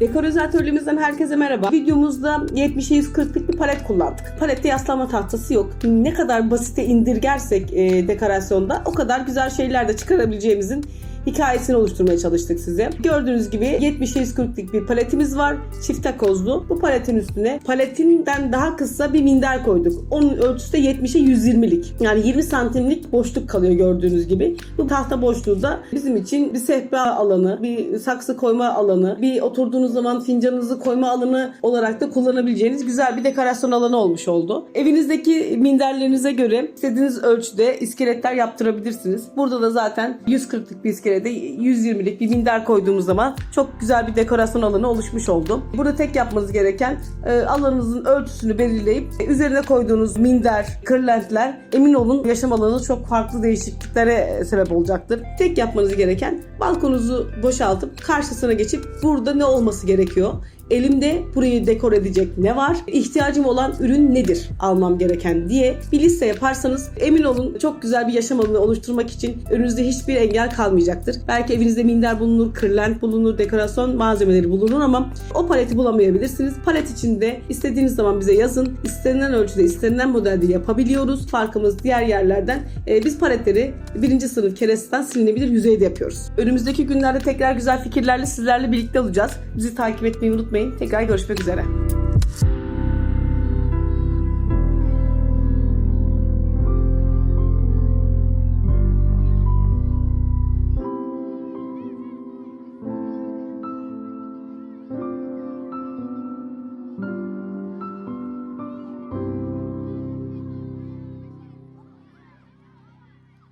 Dekoratörlüğümüzden herkese merhaba. Videomuzda 70'e 140'lık bir palet kullandık. Palette yaslama tahtası yok. Ne kadar basite indirgersek e, dekorasyonda o kadar güzel şeyler de çıkarabileceğimizin hikayesini oluşturmaya çalıştık size. Gördüğünüz gibi 70'e 140'lık bir paletimiz var. Çift takozlu. Bu paletin üstüne paletinden daha kısa bir minder koyduk. Onun ölçüsü de 70'e 120'lik. Yani 20 santimlik boşluk kalıyor gördüğünüz gibi. Bu tahta boşluğu da bizim için bir sehpa alanı, bir saksı koyma alanı, bir oturduğunuz zaman fincanınızı koyma alanı olarak da kullanabileceğiniz güzel bir dekorasyon alanı olmuş oldu. Evinizdeki minderlerinize göre istediğiniz ölçüde iskeletler yaptırabilirsiniz. Burada da zaten 140'lık bir iskelete 120'lik bir minder koyduğumuz zaman çok güzel bir dekorasyon alanı oluşmuş oldu. Burada tek yapmanız gereken e, alanınızın ölçüsünü belirleyip e, üzerine koyduğunuz minder, kırlentler emin olun yaşam alanınız çok farklı değişikliklere e, sebep olacaktır. Tek yapmanız gereken balkonunuzu boşaltıp karşısına geçip burada ne olması gerekiyor? Elimde burayı dekor edecek ne var? İhtiyacım olan ürün nedir almam gereken diye bir liste yaparsanız emin olun çok güzel bir yaşam alanı oluşturmak için önünüzde hiçbir engel kalmayacaktır. Belki evinizde minder bulunur, kırlent bulunur, dekorasyon malzemeleri bulunur ama o paleti bulamayabilirsiniz. Palet içinde istediğiniz zaman bize yazın. İstenilen ölçüde, istenilen modelde yapabiliyoruz. Farkımız diğer yerlerden. Ee, biz paletleri birinci sınıf keresten silinebilir yüzeyde yapıyoruz. Önümüzdeki günlerde tekrar güzel fikirlerle sizlerle birlikte olacağız. Bizi takip etmeyi unutmayın. Tekrar görüşmek üzere.